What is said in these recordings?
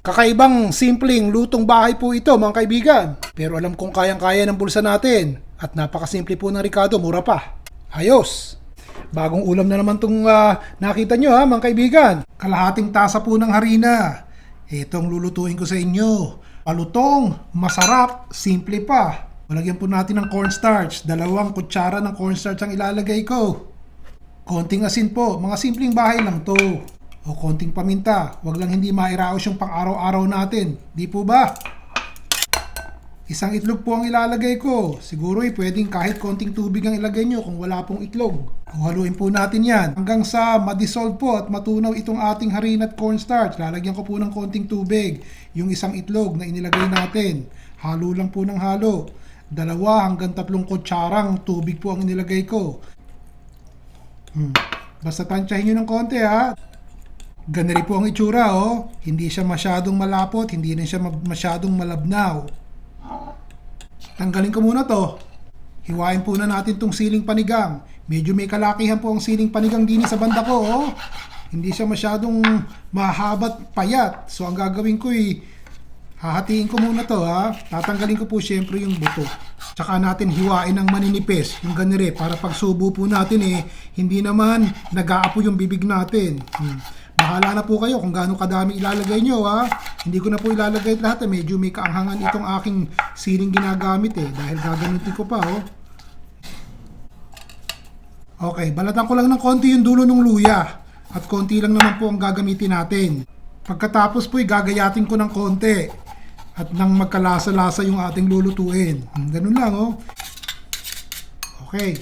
Kakaibang simpleng lutong bahay po ito mga kaibigan. Pero alam kong kayang-kaya ng bulsa natin. At napakasimple po ng Ricardo, mura pa. Ayos! Bagong ulam na naman itong nakita nyo ha mga kaibigan. Kalahating tasa po ng harina. Itong lulutuin ko sa inyo. Palutong, masarap, simple pa. Malagyan po natin ng cornstarch. Dalawang kutsara ng cornstarch ang ilalagay ko. Konting asin po, mga simpleng bahay lang to. O konting paminta, wag lang hindi mairaos yung pang-araw-araw natin. Di po ba? Isang itlog po ang ilalagay ko. Siguro eh, pwedeng kahit konting tubig ang ilagay nyo kung wala pong itlog. O haluin po natin yan. Hanggang sa madissolve po at matunaw itong ating harina at cornstarch. Lalagyan ko po ng konting tubig. Yung isang itlog na inilagay natin. Halo lang po ng halo. Dalawa hanggang tatlong kutsarang tubig po ang inilagay ko. Hmm. Basta tansyahin nyo ng konti ha. Ganun po ang itsura oh. Hindi siya masyadong malapot, hindi rin siya ma- masyadong malabnaw. Tanggalin ko muna to. Hiwain po na natin tong siling panigang. Medyo may kalakihan po ang siling panigang din sa banda ko oh. Hindi siya masyadong mahabat payat. So ang gagawin ko ay hahatiin ko muna to ha. Tatanggalin ko po syempre yung buto. Tsaka natin hiwain ng maninipis, yung ganire, para pagsubo po natin eh, hindi naman nag-aapo yung bibig natin. Hmm. Bahala na po kayo kung gaano kadami ilalagay nyo ha. Hindi ko na po ilalagay lahat eh. Medyo may kaanghangan itong aking siling ginagamit eh. Dahil gagamitin ko pa oh. Okay, balatan ko lang ng konti yung dulo ng luya. At konti lang naman po ang gagamitin natin. Pagkatapos po, gagayatin ko ng konti. At nang magkalasa-lasa yung ating lulutuin. Ganun lang, oh. Okay.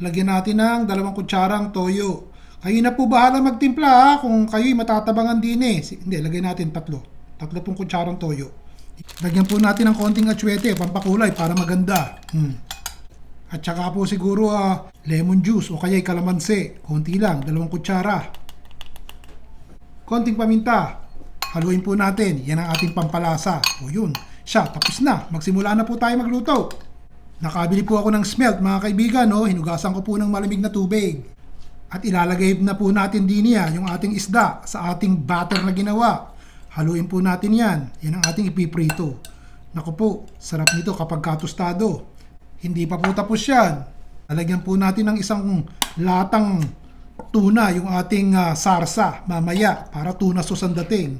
Lagyan natin ng dalawang kutsarang toyo. Kayo na po bahala magtimpla, ha? Kung kayo'y matatabangan din, eh. Hindi, lagyan natin tatlo. Tatlo pong kutsarang toyo. Lagyan po natin ng konting atsuete, pampakulay, para maganda. Hmm. At saka po siguro ah, lemon juice o kaya'y kalamansi. Konti lang, dalawang kutsara. Konting paminta. Haluin po natin. Yan ang ating pampalasa. O yun. Siya, tapos na. Magsimula na po tayo magluto. Nakabili po ako ng smelt mga kaibigan. No? Hinugasan ko po ng malamig na tubig. At ilalagay na po natin din yan, yung ating isda sa ating batter na ginawa. Haluin po natin yan. Yan ang ating ipiprito. Naku po, sarap nito kapag katustado. Hindi pa po tapos yan. Lalagyan po natin ng isang latang tuna, yung ating ah, sarsa mamaya para tuna sauce ang dating.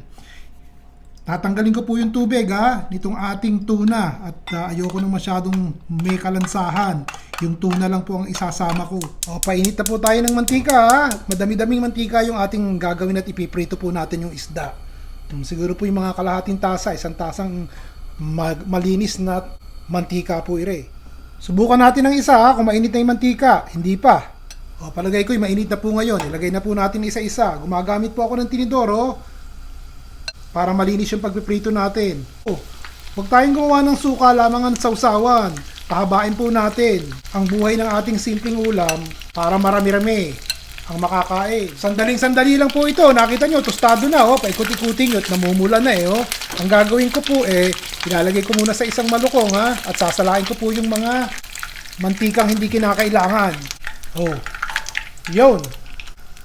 Tatanggalin ko po yung tubig ha, nitong ating tuna at ah, ayoko nang masyadong may kalansahan. Yung tuna lang po ang isasama ko. O, painit na po tayo ng mantika ha. Madami-daming mantika yung ating gagawin at ipiprito po natin yung isda. Hmm, siguro po yung mga kalahating tasa, isang tasang mag- malinis na mantika po ire. Subukan natin ng isa ha, kung mainit na yung mantika. Hindi pa. O, palagay ko yung mainit na po ngayon. Ilagay na po natin isa-isa. Gumagamit po ako ng tinidoro para malinis yung pagpiprito natin. Oh, huwag tayong gumawa ng suka lamang ang sausawan. Pahabain po natin ang buhay ng ating simpleng ulam para marami-rami ang makakain. Sandaling-sandali lang po ito. Nakita nyo, tostado na. Oh. Paikot-ikutin nyo at namumula na eh. Oh. Ang gagawin ko po eh, ilalagay ko muna sa isang malukong ha. At sasalain ko po yung mga mantikang hindi kinakailangan. Oh. Yun.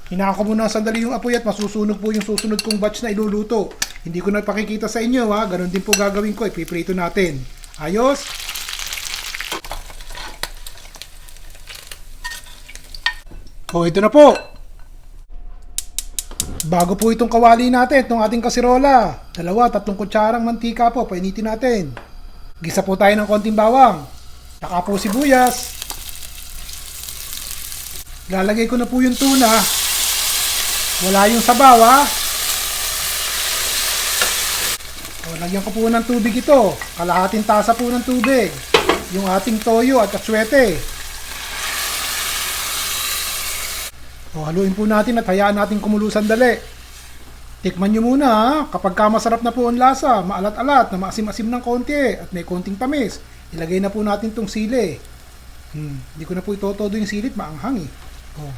Hinaka ko muna sandali yung apoy at masusunog po yung susunod kong batch na iluluto. Hindi ko na pakikita sa inyo ha. Ganon din po gagawin ko. Ipiprito natin. Ayos? O, ito na po. Bago po itong kawali natin, itong ating kasirola. Dalawa, tatlong kutsarang mantika po. Painitin natin. Gisa po tayo ng konting bawang. Saka po sibuyas. Lalagay ko na po yung tuna. Wala yung sabaw ha. O, lagyan ko po ng tubig ito. Kalahating tasa po ng tubig. Yung ating toyo at katswete. O, haluin po natin at hayaan natin kumulo sandali. Tikman nyo muna ha. Kapag ka masarap na po ang lasa, maalat-alat, na maasim-asim ng konti at may konting tamis, ilagay na po natin tong sili. Hmm, hindi ko na po itotodo yung silit, maanghang eh. Oh.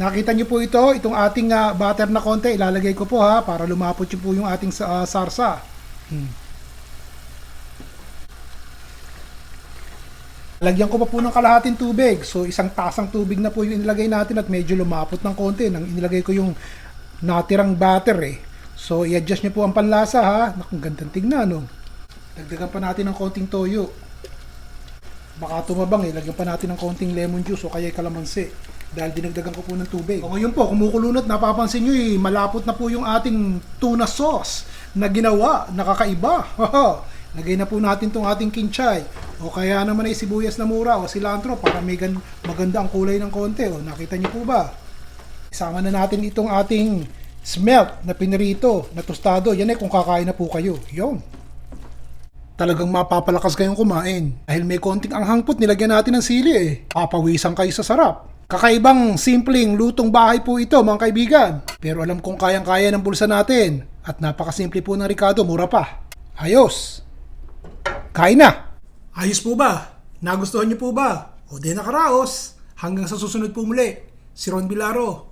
Nakita niyo po ito, itong ating ah, butter na konti, ilalagay ko po ha, para lumapot yung po yung ating ah, sarsa. Hmm. Lagyan ko pa po ng kalahating tubig. So, isang tasang tubig na po yung inilagay natin at medyo lumapot ng konti nang inilagay ko yung natirang batter eh. So, i-adjust niyo po ang panlasa ha. Naku, ang gandang tignan, no? Dagdagan pa natin ng konting toyo. Baka tumabang eh. Lagyan pa natin ng konting lemon juice o kaya kalamansi. Dahil dinagdagan ko po ng tubig. O ngayon po, kumukulunot, napapansin nyo eh, malapot na po yung ating tuna sauce na ginawa, nakakaiba. Lagay na po natin tong ating kinchay. O kaya naman ay sibuyas na mura o cilantro para may gan- maganda ang kulay ng konti. O nakita niyo po ba? Isama na natin itong ating smelt na pinirito, na tostado. Yan eh kung kakain na po kayo. Yon. Talagang mapapalakas kayong kumain. Dahil may konting anghangpot, nilagyan natin ng sili eh. Papawisan kayo sa sarap. Kakaibang simpleng lutong bahay po ito mga kaibigan. Pero alam kong kayang-kaya ng bulsa natin. At napakasimple po ng Ricardo, mura pa. Ayos! Kain na! Ayos po ba? Nagustuhan niyo po ba? O di nakaraos. Hanggang sa susunod po muli. Si Ron Bilaro.